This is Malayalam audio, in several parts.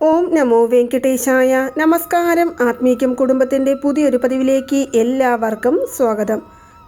ഓം നമോ വെങ്കടേശായ നമസ്കാരം. ആത്മീക്യം കുടുംബത്തിന്റെ പുതിയൊരു പതിവിലേക്ക് എല്ലാവർക്കും സ്വാഗതം.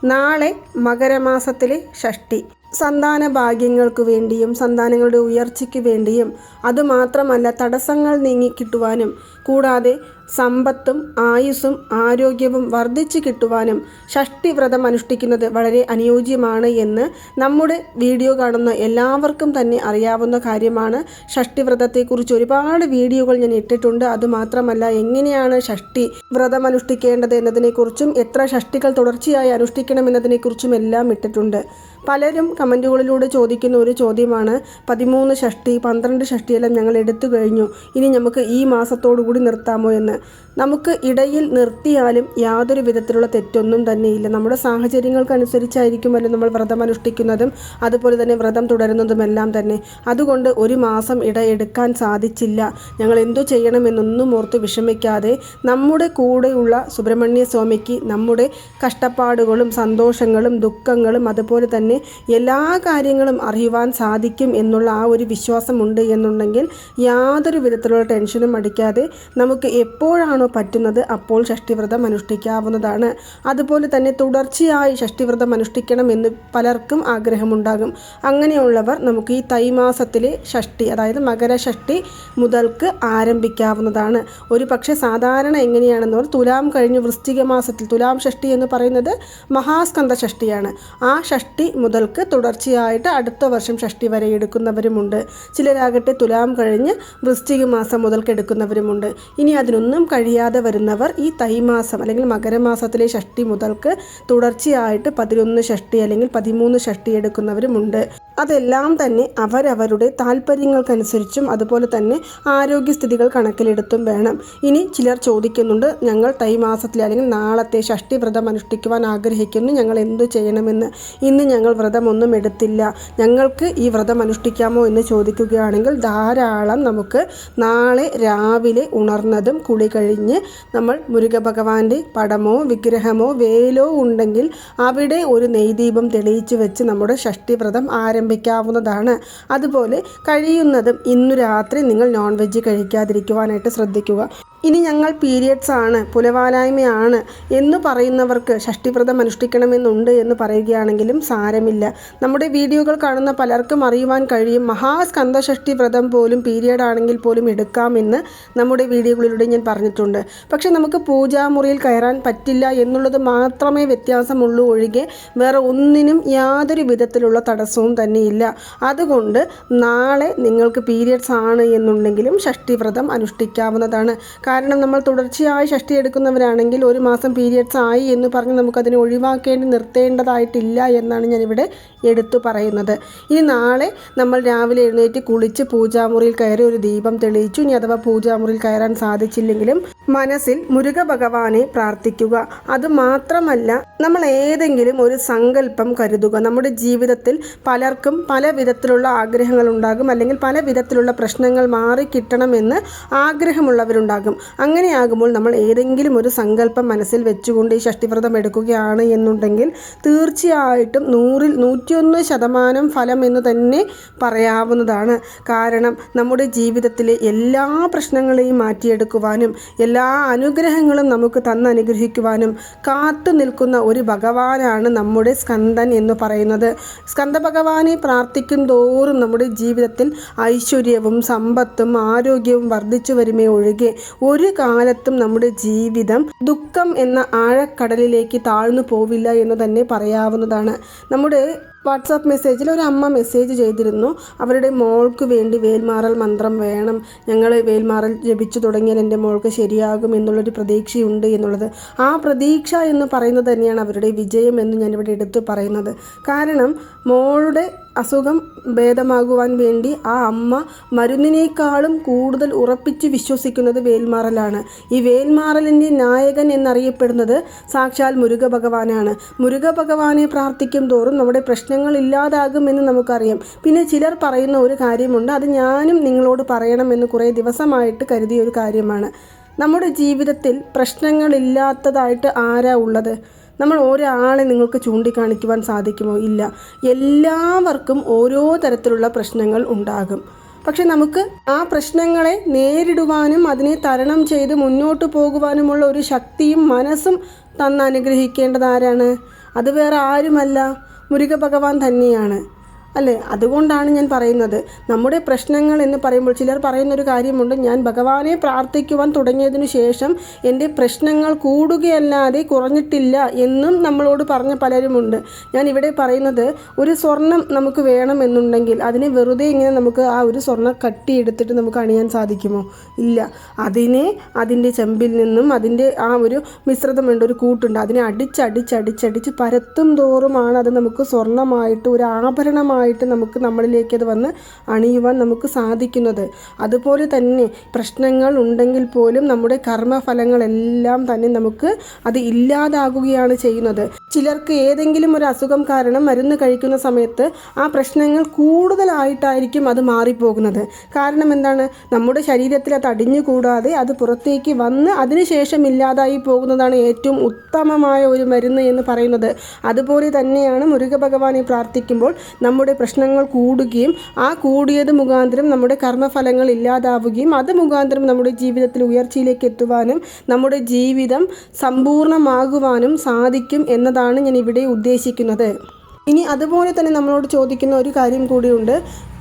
നാളെ മകരമാസത്തിലെ ഷഷ്ടി. സന്താന ഭാഗ്യങ്ങൾക്ക് വേണ്ടിയും സന്താനങ്ങളുടെ ഉയർച്ചയ്ക്ക് വേണ്ടിയും അതുമാത്രമല്ല തടസ്സങ്ങൾ നീങ്ങിക്കിട്ടുവാനും കൂടാതെ സമ്പത്തും ആയുസ്സും ആരോഗ്യവും വർദ്ധിച്ചു കിട്ടുവാനും ഷഷ്ടി വ്രതം അനുഷ്ഠിക്കുന്നത് വളരെ അനുയോജ്യമാണ് എന്ന് നമ്മുടെ വീഡിയോ കാണുന്ന എല്ലാവർക്കും തന്നെ അറിയാവുന്ന കാര്യമാണ്. ഷഷ്ടി വ്രതത്തെക്കുറിച്ച് ഒരുപാട് വീഡിയോകൾ ഞാൻ ഇട്ടിട്ടുണ്ട്. അതുമാത്രമല്ല എങ്ങനെയാണ് ഷഷ്ടി വ്രതം അനുഷ്ഠിക്കേണ്ടത് എന്നതിനെക്കുറിച്ചും എത്ര ഷഷ്ടികൾ തുടർച്ചയായി അനുഷ്ഠിക്കണം എന്നതിനെക്കുറിച്ചും എല്ലാം ഇട്ടിട്ടുണ്ട്. പലരും കമന്റുകളിലൂടെ ചോദിക്കുന്ന ഒരു ചോദ്യമാണ് പതിമൂന്ന് ഷഷ്ടി പന്ത്രണ്ട് ഷഷ്ടിയെല്ലാം ഞങ്ങൾ എടുത്തു കഴിഞ്ഞു. ഇനി നമുക്ക് ഈ മാസത്തോടു കൂടി നിർത്താമോ എന്ന് നമുക്ക് ഇടയിൽ നിർത്തിയാലും യാതൊരു വിധത്തിലുള്ള തെറ്റൊന്നും തന്നെയില്ല. നമ്മുടെ സാഹചര്യങ്ങൾക്കനുസരിച്ചായിരിക്കുമല്ലോ നമ്മൾ വ്രതം അനുഷ്ഠിക്കുന്നതും അതുപോലെ തന്നെ വ്രതം തുടരുന്നതുമെല്ലാം തന്നെ. അതുകൊണ്ട് ഒരു മാസം ഇട എടുക്കാൻ സാധിച്ചില്ല. ഞങ്ങൾ എന്തു ചെയ്യണമെന്നൊന്നും ഓർത്ത് വിഷമിക്കാതെ നമ്മുടെ കൂടെയുള്ള സുബ്രഹ്മണ്യ സ്വാമിക്ക് നമ്മുടെ കഷ്ടപ്പാടുകളും സന്തോഷങ്ങളും ദുഃഖങ്ങളും അതുപോലെ തന്നെ എല്ലാ കാര്യങ്ങളും അറിയുവാൻ സാധിക്കും എന്നുള്ള ആ ഒരു വിശ്വാസമുണ്ട് എന്നുണ്ടെങ്കിൽ യാതൊരു വിധത്തിലുള്ള ടെൻഷനും അടിക്കാതെ നമുക്ക് എപ്പോഴാണോ പറ്റുന്നത് അപ്പോൾ ഷഷ്ടിവ്രതം അനുഷ്ഠിക്കാവുന്നതാണ്. അതുപോലെ തന്നെ തുടർച്ചയായി ഷഷ്ടിവ്രതം അനുഷ്ഠിക്കണം എന്ന് പലർക്കും ആഗ്രഹമുണ്ടാകും. അങ്ങനെയുള്ളവർ നമുക്ക് ഈ തൈമാസത്തിലെ ഷഷ്ടി അതായത് മകരഷഷ്ടി മുതൽക്ക് ആരംഭിക്കാവുന്നതാണ്. ഒരു പക്ഷേ സാധാരണ എങ്ങനെയാണെന്ന് പറഞ്ഞാൽ തുലാം കഴിഞ്ഞ് വൃശ്ചിക മാസത്തിൽ തുലാം ഷഷ്ടി എന്ന് പറയുന്നത് മഹാസ്കന്ധ ഷഷ്ടിയാണ്. ആ ഷഷ്ടി മുതൽക്ക് തുടർച്ചയായിട്ട് അടുത്ത വർഷം ഷഷ്ടി വരെ എടുക്കുന്നവരുമുണ്ട്. ചിലരാകട്ടെ തുലാം കഴിഞ്ഞ് വൃശ്ചിക മാസം മുതൽക്ക് എടുക്കുന്നവരുമുണ്ട്. ഇനി അതിനൊന്നും കഴിയാതെ വരുന്നവർ ഈ തൈമാസം അല്ലെങ്കിൽ മകരമാസത്തിലെ ഷഷ്ടി മുതൽക്ക് തുടർച്ചയായിട്ട് പതിനൊന്ന് ഷഷ്ടി അല്ലെങ്കിൽ പതിമൂന്ന് ഷഷ്ടി എടുക്കുന്നവരുമുണ്ട്. അതെല്ലാം തന്നെ അവരവരുടെ താല്പര്യങ്ങൾക്കനുസരിച്ചും അതുപോലെ തന്നെ ആരോഗ്യസ്ഥിതികൾ കണക്കിലെടുത്തും വേണം. ഇനി ചിലർ ചോദിക്കുന്നുണ്ട് ഞങ്ങൾ തൈമാസത്തിൽ അല്ലെങ്കിൽ നാളത്തെ ഷഷ്ടി വ്രതം അനുഷ്ഠിക്കുവാൻ ആഗ്രഹിക്കുന്നു. ഞങ്ങൾ എന്തു ചെയ്യണമെന്ന്? ഇന്ന് ഞങ്ങൾ വ്രതമൊന്നും എടുത്തില്ല. ഞങ്ങൾക്ക് ഈ വ്രതം അനുഷ്ഠിക്കാമോ എന്ന് ചോദിക്കുകയാണെങ്കിൽ ധാരാളം നമുക്ക് നാളെ രാവിലെ ഉണർന്നതും കുളി കഴിഞ്ഞ് നമ്മൾ മുരുക ഭഗവാന്റെ പടമോ വിഗ്രഹമോ വേലോ ഉണ്ടെങ്കിൽ അവിടെ ഒരു നെയ്ദീപം തെളിയിച്ചു വെച്ച് നമ്മുടെ ഷഷ്ടി വ്രതം ആരംഭിക്കാവുന്നതാണ് അതുപോലെ കഴിയുന്നതും ഇന്നു രാത്രി നിങ്ങൾ നോൺ വെജ് കഴിക്കാതിരിക്കുവാനായിട്ട് ശ്രദ്ധിക്കുക. ഇനി ഞങ്ങൾ പീരിയഡ്സ് ആണ് പുലവാലായ്മയാണ് എന്ന് പറയുന്നവർക്ക് ഷഷ്ടിവ്രതം അനുഷ്ഠിക്കണമെന്നുണ്ട് എന്ന് പറയുകയാണെങ്കിലും സാരമില്ല. നമ്മുടെ വീഡിയോകൾ കാണുന്ന പലർക്കും അറിയുവാൻ കഴിയും മഹാസ്കന്ധ ഷഷ്ടി വ്രതം പോലും പീരിയഡ് ആണെങ്കിൽ പോലും എടുക്കാമെന്ന് നമ്മുടെ വീഡിയോകളിലൂടെ ഞാൻ പറഞ്ഞിട്ടുണ്ട്. പക്ഷേ നമുക്ക് പൂജാമുറിയിൽ കയറാൻ പറ്റില്ല എന്നുള്ളത് മാത്രമേ വ്യത്യാസമുള്ളൂ ഒഴികെ വേറെ ഒന്നിനും യാതൊരു വിധത്തിലുള്ള തടസ്സവും തന്നെയില്ല. അതുകൊണ്ട് നാളെ നിങ്ങൾക്ക് പീരിയഡ്സ് ആണ് എന്നുണ്ടെങ്കിലും ഷഷ്ടി വ്രതം അനുഷ്ഠിക്കാവുന്നതാണ്. കാരണം നമ്മൾ തുടർച്ചയായി ഷഷ്ടി എടുക്കുന്നവരാണെങ്കിൽ ഒരു മാസം പീരിയഡ്സ് ആയി എന്ന് പറഞ്ഞ് നമുക്കതിനെ ഒഴിവാക്കേണ്ടി നിർത്തേണ്ടതായിട്ടില്ല എന്നാണ് ഞാനിവിടെ എടുത്തു പറയുന്നത്. ഇനി നാളെ നമ്മൾ രാവിലെ എഴുന്നേറ്റ് കുളിച്ച് പൂജാമുറിയിൽ കയറി ഒരു ദീപം തെളിയിച്ചു. ഇനി അഥവാ പൂജാമുറിയിൽ കയറാൻ സാധിച്ചില്ലെങ്കിലും മനസ്സിൽ മുരുക ഭഗവാനെ പ്രാർത്ഥിക്കുക. അത് മാത്രമല്ല നമ്മൾ ഏതെങ്കിലും ഒരു സങ്കല്പം കരുതുക. നമ്മുടെ ജീവിതത്തിൽ പലർക്കും പല വിധത്തിലുള്ള ആഗ്രഹങ്ങൾ ഉണ്ടാകും. അല്ലെങ്കിൽ പല വിധത്തിലുള്ള പ്രശ്നങ്ങൾ മാറി കിട്ടണമെന്ന് ആഗ്രഹമുള്ളവരുണ്ടാകും. അങ്ങനെയാകുമ്പോൾ നമ്മൾ ഏതെങ്കിലും ഒരു സങ്കല്പം മനസ്സിൽ വെച്ചുകൊണ്ട് ഈ ഷഷ്ടിവ്രതം എടുക്കുകയാണ് എന്നുണ്ടെങ്കിൽ തീർച്ചയായിട്ടും നൂറിൽ നൂറ്റിയൊന്ന് ശതമാനം ഫലം എന്ന് തന്നെ പറയാവുന്നതാണ്. കാരണം നമ്മുടെ ജീവിതത്തിലെ എല്ലാ പ്രശ്നങ്ങളെയും മാറ്റിയെടുക്കുവാനും എല്ലാ അനുഗ്രഹങ്ങളും നമുക്ക് തന്നനുഗ്രഹിക്കുവാനും കാത്തു നിൽക്കുന്ന ഒരു ഭഗവാനാണ് നമ്മുടെ സ്കന്ദൻ എന്ന് പറയുന്നത്. സ്കന്ദ ഭഗവാനെ പ്രാർത്ഥിക്കും തോറും നമ്മുടെ ജീവിതത്തിൽ ഐശ്വര്യവും സമ്പത്തും ആരോഗ്യവും വർദ്ധിച്ചു വരുമേ ഒഴികെ ഒരു കാലത്തും നമ്മുടെ ജീവിതം ദുഃഖം എന്ന ആഴക്കടലിലേക്ക് താഴ്ന്നു പോവില്ല എന്ന് തന്നെ പറയാവുന്നതാണ്. നമ്മുടെ വാട്സാപ്പ് മെസ്സേജിൽ ഒരു അമ്മ മെസ്സേജ് ചെയ്തിരുന്നു. അവരുടെ മോൾക്ക് വേണ്ടി വേൽമാറൽ മന്ത്രം വേണം. ഞങ്ങൾ വേൽമാറൽ ജപിച്ചു തുടങ്ങിയാൽ എന്റെ മോൾക്ക് ശരിയാകും എന്നുള്ളൊരു പ്രതീക്ഷയുണ്ട് എന്നുള്ളത്. ആ പ്രതീക്ഷ എന്ന് പറയുന്നത് തന്നെയാണ് അവരുടെ വിജയം എന്ന് ഞാനിവിടെ എടുത്തു പറയുന്നത്. കാരണം മോളുടെ അസുഖം ഭേദമാകുവാൻ വേണ്ടി ആ അമ്മ മരുന്നിനേക്കാളും കൂടുതൽ ഉറപ്പിച്ച് വിശ്വസിക്കുന്നത് വേൽമാറലാണ്. ഈ വേൽമാറലിന്റെ നായകൻ എന്നറിയപ്പെടുന്നത് സാക്ഷാൽ മുരുക ഭഗവാനാണ് മുരുക ഭഗവാനെ പ്രാർത്ഥിക്കും തോറും നമ്മുടെ പ്രശ്നങ്ങൾ ഇല്ലാതാകുമെന്ന് നമുക്കറിയാം. പിന്നെ ചിലർ പറയുന്ന ഒരു കാര്യമുണ്ട് അത് ഞാനും നിങ്ങളോട് പറയണമെന്ന് കുറേ ദിവസമായിട്ട് കരുതിയ ഒരു കാര്യമാണ്. നമ്മുടെ ജീവിതത്തിൽ പ്രശ്നങ്ങളില്ലാത്തതായിട്ട് ആരാ ഉള്ളത്? നമ്മൾ ഒരാളെ നിങ്ങൾക്ക് ചൂണ്ടിക്കാണിക്കുവാൻ സാധിക്കുമോ? ഇല്ല. എല്ലാവർക്കും ഓരോ തരത്തിലുള്ള പ്രശ്നങ്ങൾ ഉണ്ടാകും. പക്ഷെ നമുക്ക് ആ പ്രശ്നങ്ങളെ നേരിടുവാനും അതിനെ തരണം ചെയ്ത് മുന്നോട്ട് പോകുവാനുമുള്ള ഒരു ശക്തിയും മനസ്സും തന്ന് അനുഗ്രഹിക്കേണ്ടത് ആരാണ്? അത് വേറെ ആരുമല്ല. മുരുക ഭഗവാൻ തന്നെയാണ്. അല്ലേ? അതുകൊണ്ടാണ് ഞാൻ പറയുന്നത്. നമ്മുടെ പ്രശ്നങ്ങൾ എന്ന് പറയുമ്പോൾ ചിലർ പറയുന്നൊരു കാര്യമുണ്ട്. ഞാൻ ഭഗവാനെ പ്രാർത്ഥിക്കുവാൻ തുടങ്ങിയതിനു ശേഷം എന്റെ പ്രശ്നങ്ങൾ കൂടുകയല്ലാതെ കുറഞ്ഞിട്ടില്ല എന്നും നമ്മളോട് പറഞ്ഞ പലരുമുണ്ട്. ഞാൻ ഇവിടെ പറയുന്നത് ഒരു സ്വർണം നമുക്ക് വേണമെന്നുണ്ടെങ്കിൽ അതിനെ വെറുതെ ഇങ്ങനെ നമുക്ക് ആ ഒരു സ്വർണം കട്ടിയെടുത്തിട്ട് നമുക്ക് അണിയാൻ സാധിക്കുമോ? ഇല്ല. അതിനെ അതിന്റെ ചെമ്പിൽ നിന്നും അതിന്റെ ആ ഒരു മിശ്രിതമുണ്ട് ഒരു കൂട്ടുണ്ട്. അതിനെ അടിച്ചടിച്ചടിച്ചടിച്ച് പരത്തും തോറുമാണ് അത് നമുക്ക് സ്വർണമായിട്ട് ഒരു ആഭരണമായിട്ട് നമുക്ക് നമ്മളിലേക്ക് അത് വന്ന് അണിയുവാൻ നമുക്ക് സാധിക്കുന്നത്. അതുപോലെ തന്നെ പ്രശ്നങ്ങൾ ഉണ്ടെങ്കിൽ പോലും നമ്മുടെ കർമ്മഫലങ്ങളെല്ലാം തന്നെ നമുക്ക് അത് ഇല്ലാതാകുകയാണ് ചെയ്യുന്നത്. ചിലർക്ക് ഏതെങ്കിലും ഒരു അസുഖം കാരണം മരുന്ന് കഴിക്കുന്ന സമയത്ത് ആ പ്രശ്നങ്ങൾ കൂടുതലായിട്ടായിരിക്കും അത് മാറിപ്പോകുന്നത്. കാരണം എന്താണ്? നമ്മുടെ ശരീരത്തിൽ അത് അടിഞ്ഞുകൂടാതെ അത് പുറത്തേക്ക് വന്ന് അതിനുശേഷം ഇല്ലാതായി പോകുന്നതാണ് ഏറ്റവും ഉത്തമമായ ഒരു മരുന്ന് എന്ന് പറയുന്നത്. അതുപോലെ തന്നെയാണ് മുരുക ഭഗവാനെ പ്രാർത്ഥിക്കുമ്പോൾ നമ്മുടെ പ്രശ്നങ്ങൾ കൂടുകയും ആ കൂടിയത് മുഖാന്തരം നമ്മുടെ കർമ്മഫലങ്ങൾ ഇല്ലാതാവുകയും അത് മുഖാന്തരം നമ്മുടെ ജീവിതത്തിൽ ഉയർച്ചയിലേക്ക് എത്തുവാനും നമ്മുടെ ജീവിതം സമ്പൂർണമാകുവാനും സാധിക്കും എന്നതാണ് ഞാൻ ഇവിടെ ഉദ്ദേശിക്കുന്നത്. ഇനി അതുപോലെ തന്നെ നമ്മളോട് ചോദിക്കുന്ന ഒരു കാര്യം കൂടിയുണ്ട്.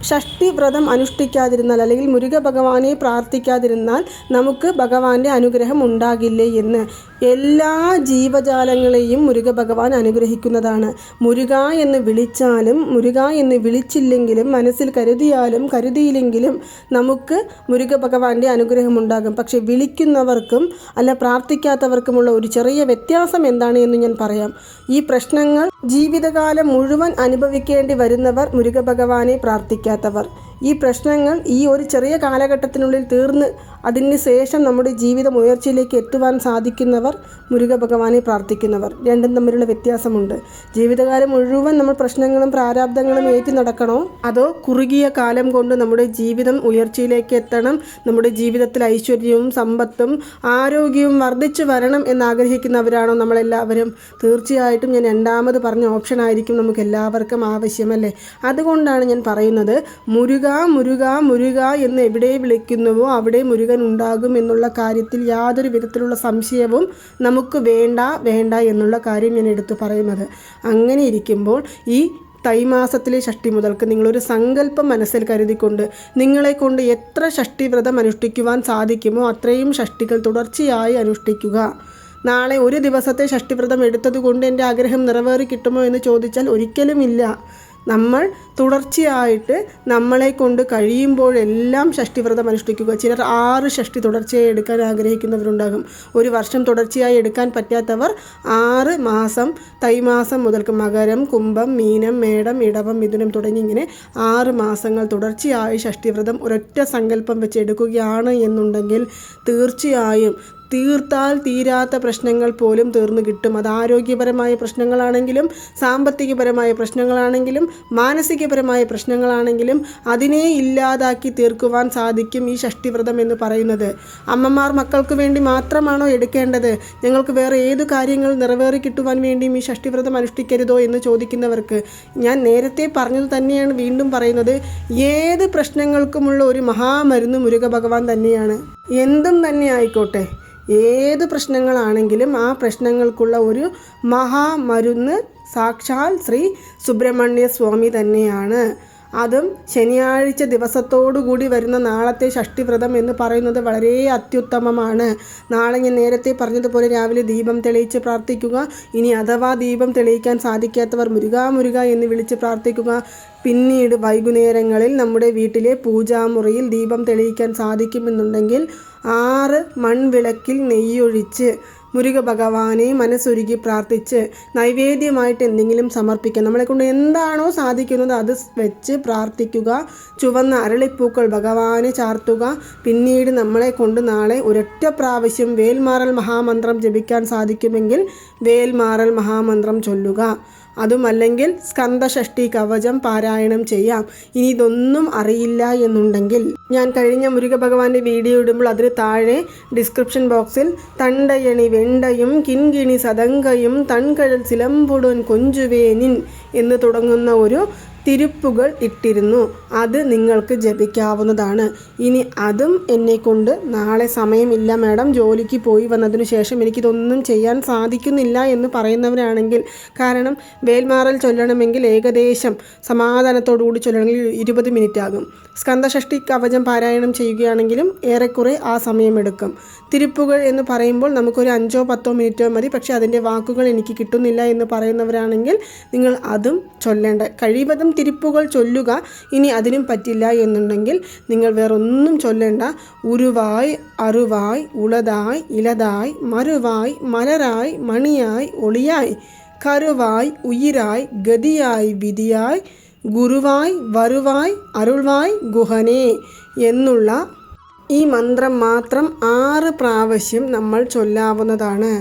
ഷഷ്ടി വ്രതം അനുഷ്ഠിക്കാതിരുന്നാൽ അല്ലെങ്കിൽ മുരുക ഭഗവാനെ പ്രാർത്ഥിക്കാതിരുന്നാൽ നമുക്ക് ഭഗവാന്റെ അനുഗ്രഹം ഉണ്ടാകില്ലേ എന്ന്. എല്ലാ ജീവജാലങ്ങളെയും മുരുക ഭഗവാൻ അനുഗ്രഹിക്കുന്നതാണ്. മുരുക എന്ന് വിളിച്ചാലും മുരുക എന്ന് വിളിച്ചില്ലെങ്കിലും മനസ്സിൽ കരുതിയാലും കരുതിയില്ലെങ്കിലും നമുക്ക് മുരുക ഭഗവാന്റെ അനുഗ്രഹം ഉണ്ടാകും. പക്ഷെ വിളിക്കുന്നവർക്കും അല്ല പ്രാർത്ഥിക്കാത്തവർക്കുമുള്ള ഒരു ചെറിയ വ്യത്യാസം എന്താണ് എന്ന് ഞാൻ പറയാം. ഈ പ്രശ്നങ്ങൾ ജീവിതകാലം മുഴുവൻ അനുഭവിക്കേണ്ടി വരുന്നവർ മുരുകഭഗവാനെ പ്രാർത്ഥിക്കാത്തവർ. ഈ പ്രശ്നങ്ങൾ ഈ ഒരു ചെറിയ കാലഘട്ടത്തിനുള്ളിൽ തീർന്ന് അതിന് ശേഷം നമ്മുടെ ജീവിതം ഉയർച്ചയിലേക്ക് എത്തുവാൻ സാധിക്കുന്നവർ മുരുക ഭഗവാനെ പ്രാർത്ഥിക്കുന്നവർ. രണ്ടും തമ്മിലുള്ള വ്യത്യാസമുണ്ട്. ജീവിതകാലം മുഴുവൻ നമ്മൾ പ്രശ്നങ്ങളും പ്രാരാബ്ദങ്ങളും ഏറ്റു നടക്കണോ? അതോ കുറുകിയ കാലം കൊണ്ട് നമ്മുടെ ജീവിതം ഉയർച്ചയിലേക്ക് എത്തണം? നമ്മുടെ ജീവിതത്തിൽ ഐശ്വര്യവും സമ്പത്തും ആരോഗ്യവും വർദ്ധിച്ചു വരണം എന്നാഗ്രഹിക്കുന്നവരാണോ നമ്മളെല്ലാവരും? തീർച്ചയായിട്ടും ഞാൻ രണ്ടാമത് പറഞ്ഞ ഓപ്ഷൻ ആയിരിക്കും നമുക്ക് എല്ലാവർക്കും ആവശ്യമല്ലേ? അതുകൊണ്ടാണ് ഞാൻ പറയുന്നത് മുരുക മുരുക മുരുക എന്ന് എവിടെ വിളിക്കുന്നുവോ അവിടെ മുരുകൻ ഉണ്ടാകും എന്നുള്ള കാര്യത്തിൽ യാതൊരു വിധത്തിലുള്ള സംശയവും നമുക്ക് വേണ്ട വേണ്ട എന്നുള്ള കാര്യം ഞാൻ എടുത്തു പറയുന്നത്. അങ്ങനെ ഇരിക്കുമ്പോൾ ഈ തൈമാസത്തിലെ ഷഷ്ടി മുതൽക്ക് നിങ്ങളൊരു സങ്കല്പം മനസ്സിൽ കരുതിക്കൊണ്ട് നിങ്ങളെ കൊണ്ട് എത്ര ഷഷ്ടിവ്രതം അനുഷ്ഠിക്കുവാൻ സാധിക്കുമോ അത്രയും ഷഷ്ടികൾ തുടർച്ചയായി അനുഷ്ഠിക്കുക. നാളെ ഒരു ദിവസത്തെ ഷഷ്ടിവ്രതം എടുത്തതുകൊണ്ട് എന്റെ ആഗ്രഹം നിറവേറി കിട്ടുമോ എന്ന് ചോദിച്ചാൽ ഒരിക്കലുമില്ല. നമ്മൾ തുടർച്ചയായിട്ട് നമ്മളെ കൊണ്ട് കഴിയുമ്പോഴെല്ലാം ഷഷ്ടിവ്രതം അനുഷ്ഠിക്കുക. ചിലർ ആറ് ഷഷ്ടി തുടർച്ചയായി എടുക്കാൻ ആഗ്രഹിക്കുന്നവരുണ്ടാകും. ഒരു വർഷം തുടർച്ചയായി എടുക്കാൻ പറ്റാത്തവർ ആറ് മാസം തൈമാസം മുതൽക്ക് മകരം കുംഭം മീനം മേടം ഇടവം മിഥുനം തുടങ്ങി ഇങ്ങനെ ആറ് മാസങ്ങൾ തുടർച്ചയായി ഷഷ്ടിവ്രതം ഒരൊറ്റ സങ്കല്പം വെച്ച് എടുക്കുകയാണ് എന്നുണ്ടെങ്കിൽ തീർച്ചയായും തീർത്താൽ തീരാത്ത പ്രശ്നങ്ങൾ പോലും തീർന്നു കിട്ടും. അത് ആരോഗ്യപരമായ പ്രശ്നങ്ങളാണെങ്കിലും സാമ്പത്തികപരമായ പ്രശ്നങ്ങളാണെങ്കിലും മാനസികപരമായ പ്രശ്നങ്ങളാണെങ്കിലും അതിനെ ഇല്ലാതാക്കി തീർക്കുവാൻ സാധിക്കും ഈ ഷഷ്ടിവ്രതം എന്ന് പറയുന്നത്. അമ്മമാർ മക്കൾക്ക് വേണ്ടി മാത്രമാണോ എടുക്കേണ്ടത്? ഞങ്ങൾക്ക് വേറെ ഏത് കാര്യങ്ങൾ നിറവേറി കിട്ടുവാൻ വേണ്ടിയും ഈ ഷഷ്ടിവ്രതം അനുഷ്ഠിക്കരുതോ എന്ന് ചോദിക്കുന്നവർക്ക് ഞാൻ നേരത്തെ പറഞ്ഞത് തന്നെയാണ് വീണ്ടും പറയുന്നത്. ഏത് പ്രശ്നങ്ങൾക്കുമുള്ള ഒരു മഹാമരുന്ന് മുരുക ഭഗവാൻ തന്നെയാണ്. എന്തും തന്നെ ആയിക്കോട്ടെ. ഏത് പ്രശ്നങ്ങളാണെങ്കിലും ആ പ്രശ്നങ്ങൾക്കുള്ള ഒരു മഹാമരുന്ന് സാക്ഷാൽ ശ്രീ സുബ്രഹ്മണ്യ സ്വാമി തന്നെയാണ്. അതും ശനിയാഴ്ച ദിവസത്തോടുകൂടി വരുന്ന നാളത്തെ ഷഷ്ടിവ്രതം എന്ന് പറയുന്നത് വളരെ അത്യുത്തമമാണ്. നാളെ ഞാൻ നേരത്തെ പറഞ്ഞതുപോലെ രാവിലെ ദീപം തെളിയിച്ച് പ്രാർത്ഥിക്കുക. ഇനി അഥവാ ദീപം തെളിയിക്കാൻ സാധിക്കാത്തവർ മുരുക മുരുക എന്ന് വിളിച്ച് പ്രാർത്ഥിക്കുക. പിന്നീട് വൈകുന്നേരങ്ങളിൽ നമ്മുടെ വീട്ടിലെ പൂജാമുറിയിൽ ദീപം തെളിയിക്കാൻ സാധിക്കുമെന്നുണ്ടെങ്കിൽ ആറ് മൺവിളക്കിൽ നെയ്യൊഴിച്ച് മുരുക ഭഗവാനെ മനസ്സൊരുക്കി പ്രാർത്ഥിച്ച് നൈവേദ്യമായിട്ട് എന്തെങ്കിലും സമർപ്പിക്കുക നമ്മളെ കൊണ്ട് എന്താണോ സാധിക്കുന്നത് അത് വെച്ച് പ്രാർത്ഥിക്കുക. ചുവന്ന അരളിപ്പൂക്കൾ ഭഗവാനെ ചാർത്തുക. പിന്നീട് നമ്മളെ കൊണ്ട് നാളെ ഒരൊറ്റ പ്രാവശ്യം വേൽമാറൽ മഹാമന്ത്രം ജപിക്കാൻ സാധിക്കുമെങ്കിൽ വേൽമാറൽ മഹാമന്ത്രം ചൊല്ലുക. അതുമല്ലെങ്കിൽ സ്കന്ദഷഷ്ടി കവചം പാരായണം ചെയ്യാം. ഇനി ഇതൊന്നും അറിയില്ല എന്നുണ്ടെങ്കിൽ ഞാൻ കഴിഞ്ഞ മുരുക ഭഗവാന്റെ വീഡിയോ ഇടുമ്പോൾ അതിന് താഴെ ഡിസ്ക്രിപ്ഷൻ ബോക്സിൽ തണ്ടയണി വെണ്ടയും കിൻകിണി സതങ്കയും തൺകഴൽ സിലമ്പുടൻ കൊഞ്ചുവേനിൻ എന്ന് തുടങ്ങുന്ന ഒരു തിരുപ്പുകൾ ഇട്ടിരുന്നു. അത് നിങ്ങൾക്ക് ജപിക്കാവുന്നതാണ്. ഇനി അതും എന്നെ കൊണ്ട് നാളെ സമയമില്ല മാഡം. ജോലിക്ക് പോയി വന്നതിനു ശേഷം എനിക്കിതൊന്നും ചെയ്യാൻ സാധിക്കുന്നില്ല എന്ന് പറയുന്നവരാണെങ്കിൽ കാരണം വേൽമാറൽ ചൊല്ലണമെങ്കിൽ ഏകദേശം സമാധാനത്തോടുകൂടി ചൊല്ലണമെങ്കിൽ ഇരുപത് മിനിറ്റ് ആകും സ്കന്ധഷ്ടി കവചം പാരായണം ചെയ്യുകയാണെങ്കിലും ഏറെക്കുറെ ആ സമയമെടുക്കും. തിരുപ്പുകൾ എന്ന് പറയുമ്പോൾ നമുക്കൊരു അഞ്ചോ പത്തോ മിനിറ്റോ മതി. പക്ഷേ അതിന്റെ വാക്കുകൾ എനിക്ക് കിട്ടുന്നില്ല എന്ന് പറയുന്നവരാണെങ്കിൽ നിങ്ങൾ അതും ചൊല്ലേണ്ട. കഴിവതും തിരുപ്പുകൾ ചൊല്ലുക ഇനി അതിനും പറ്റില്ല എന്നുണ്ടെങ്കിൽ നിങ്ങൾ വേറൊന്നും ചൊല്ലേണ്ട. ഉരുവായി അറുവായി ഉളതായി ഇലതായി മറുവായി മലരായി മണിയായി ഒളിയായി കരുവായി ഉയിരായി ഗതിയായി വിധിയായി ഗുരുവായി വരുവായി അരുൾവായി ഗുഹനേ എന്നുള്ള ഈ മന്ത്രം മാത്രം ആറ് പ്രാവശ്യം നമ്മൾ ചൊല്ലാവുന്നതാണ്.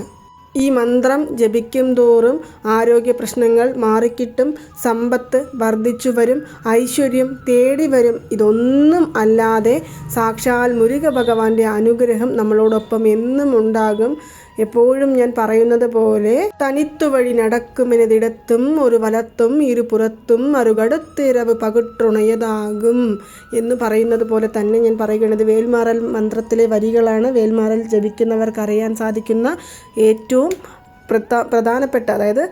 ഈ മന്ത്രം ജപിക്കും തോറും ആരോഗ്യ പ്രശ്നങ്ങൾ മാറിക്കിട്ടും സമ്പത്ത് വർദ്ധിച്ചു വരും ഐശ്വര്യം തേടി വരും. ഇതൊന്നും അല്ലാതെ സാക്ഷാൽ മുരുക ഭഗവാന്റെ അനുഗ്രഹം നമ്മളോടൊപ്പം എന്നും ഉണ്ടാകും. എപ്പോഴും ഞാൻ പറയുന്നത് പോലെ തനിത്തു വഴി നടക്കുമെന്നതിടത്തും ഒരു വലത്തും ഇരുപുറത്തും മറുകടുത്തിരവ് പകുട്ടുണയതാകും എന്ന് പറയുന്നത് പോലെ തന്നെ ഞാൻ പറയുന്നത് വേൽമാറൽ മന്ത്രത്തിലെ വരികളാണ്. വേൽമാറൽ ജപിക്കുന്നവർക്ക് അറിയാൻ സാധിക്കുന്ന ഏറ്റവും പ്രധാനപ്പെട്ട അതായത്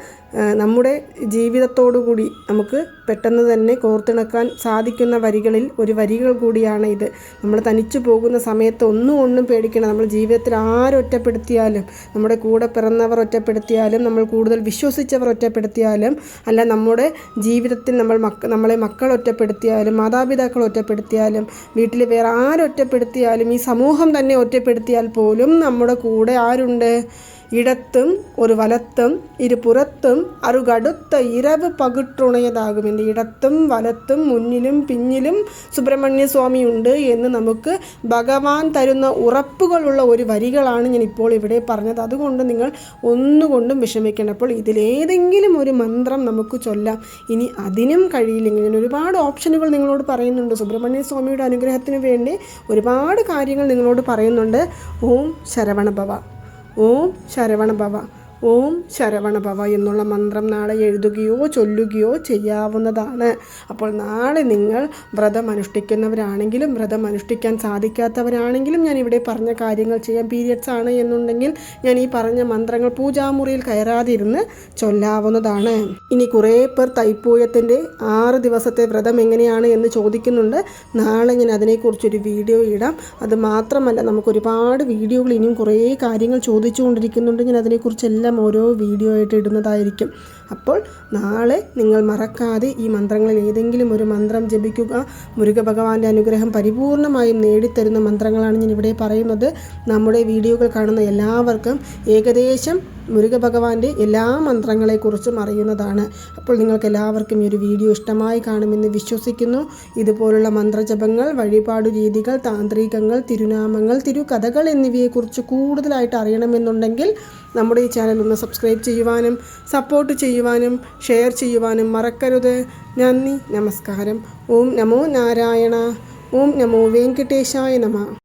നമ്മുടെ ജീവിതത്തോടുകൂടി നമുക്ക് പെട്ടെന്ന് തന്നെ കോർത്തിണക്കാൻ സാധിക്കുന്ന വരികളിൽ ഒരു വരികൾ കൂടിയാണ് ഇത്. നമ്മൾ തനിച്ചു പോകുന്ന സമയത്ത് ഒന്നും ഒന്നും പേടിക്കണം നമ്മൾ ജീവിതത്തിൽ ആരൊറ്റപ്പെടുത്തിയാലും നമ്മുടെ കൂടെ പിറന്നവർ ഒറ്റപ്പെടുത്തിയാലും നമ്മൾ കൂടുതൽ വിശ്വസിച്ചവർ ഒറ്റപ്പെടുത്തിയാലും അല്ല നമ്മുടെ ജീവിതത്തിൽ നമ്മൾ മക്ക നമ്മളെ മക്കൾ ഒറ്റപ്പെടുത്തിയാലും മാതാപിതാക്കൾ ഒറ്റപ്പെടുത്തിയാലും വീട്ടിൽ വേറെ ആരൊറ്റപ്പെടുത്തിയാലും ഈ സമൂഹം തന്നെ ഒറ്റപ്പെടുത്തിയാൽ പോലും നമ്മുടെ കൂടെ ആരുണ്ട്? ഇടത്തും ഒരു വലത്തും ഇരുപുറത്തും അറുകടുത്ത ഇരവ് പകുട്ടുണയതാകും. എന്റെ ഇടത്തും വലത്തും മുന്നിലും പിന്നിലും സുബ്രഹ്മണ്യ സ്വാമി ഉണ്ട് എന്ന് നമുക്ക് ഭഗവാൻ തരുന്ന ഉറപ്പുകളുള്ള ഒരു വരികളാണ് ഞാൻ ഇപ്പോൾ ഇവിടെ പറഞ്ഞത്. അതുകൊണ്ട് നിങ്ങൾ ഒന്നുകൊണ്ടും വിഷമിക്കണം അപ്പോൾ ഇതിലേതെങ്കിലും ഒരു മന്ത്രം നമുക്ക് ചൊല്ലാം. ഇനി അതിനും കഴിയില്ലെങ്കിൽ ഞാൻ ഒരുപാട് ഓപ്ഷനുകൾ നിങ്ങളോട് പറയുന്നുണ്ട്. സുബ്രഹ്മണ്യ സ്വാമിയുടെ അനുഗ്രഹത്തിന് വേണ്ടി ഒരുപാട് കാര്യങ്ങൾ നിങ്ങളോട് പറയുന്നുണ്ട്. ഓം ശരവണഭവ ഓം ശരവണഭവ ഓം ശരവണഭവ എന്നുള്ള മന്ത്രം നാളെ എഴുതുകയോ ചൊല്ലുകയോ ചെയ്യാവുന്നതാണ്. അപ്പോൾ നാളെ നിങ്ങൾ വ്രതം അനുഷ്ഠിക്കുന്നവരാണെങ്കിലും വ്രതം അനുഷ്ഠിക്കാൻ സാധിക്കാത്തവരാണെങ്കിലും ഞാൻ ഇവിടെ പറഞ്ഞ കാര്യങ്ങൾ ചെയ്യാൻ പീരിയഡ്സ് ആണ് എന്നുണ്ടെങ്കിൽ ഞാൻ ഈ പറഞ്ഞ മന്ത്രങ്ങൾ പൂജാമുറിയിൽ കയറാതിരുന്ന് ചൊല്ലാവുന്നതാണ്. ഇനി കുറേ പേർ തൈപ്പൂയത്തിന്റെ ആറ് ദിവസത്തെ വ്രതം എങ്ങനെയാണ് എന്ന് ചോദിക്കുന്നുണ്ട്. നാളെ ഞാൻ അതിനെക്കുറിച്ചൊരു വീഡിയോ ഇടാം. അത് മാത്രമല്ല നമുക്ക് ഒരുപാട് വീഡിയോകൾ ഇനിയും കുറേ കാര്യങ്ങൾ ചോദിച്ചുകൊണ്ടിരിക്കുന്നുണ്ട്. ഞാൻ അതിനെക്കുറിച്ചെല്ലാം എല്ലാം ഓരോ വീഡിയോ ആയിട്ട് ഇടുന്നതായിരിക്കും. അപ്പോൾ നാളെ നിങ്ങൾ മറക്കാതെ ഈ മന്ത്രങ്ങളിൽ ഏതെങ്കിലും ഒരു മന്ത്രം ജപിക്കുക. മുരുക ഭഗവാന്റെ അനുഗ്രഹം പരിപൂർണമായും നേടിത്തരുന്ന മന്ത്രങ്ങളാണ് ഞാൻ ഇവിടെ പറയുന്നത്. നമ്മുടെ വീഡിയോകൾ കാണുന്ന എല്ലാവർക്കും ഏകദേശം മുരുക ഭഗവാന്റെ എല്ലാ മന്ത്രങ്ങളെക്കുറിച്ചും അറിയുന്നതാണ്. അപ്പോൾ നിങ്ങൾക്ക് എല്ലാവർക്കും ഈ ഒരു വീഡിയോ ഇഷ്ടമായി കാണുമെന്ന് വിശ്വസിക്കുന്നു. ഇതുപോലുള്ള മന്ത്രജപങ്ങൾ വഴിപാടു രീതികൾ താന്ത്രികങ്ങൾ തിരുനാമങ്ങൾ തിരുകഥകൾ എന്നിവയെക്കുറിച്ച് കൂടുതലായിട്ട് അറിയണമെന്നുണ്ടെങ്കിൽ നമ്മുടെ ഈ ചാനൽ ഒന്ന് സബ്സ്ക്രൈബ് ചെയ്യുവാനും സപ്പോർട്ട് ചെയ്യുവാനും ഷെയർ ചെയ്യുവാനും മറക്കരുത്. നന്ദി നമസ്കാരം. ഓം നമോ നാരായണ. ഓം നമോ വെങ്കടേശായ നമ.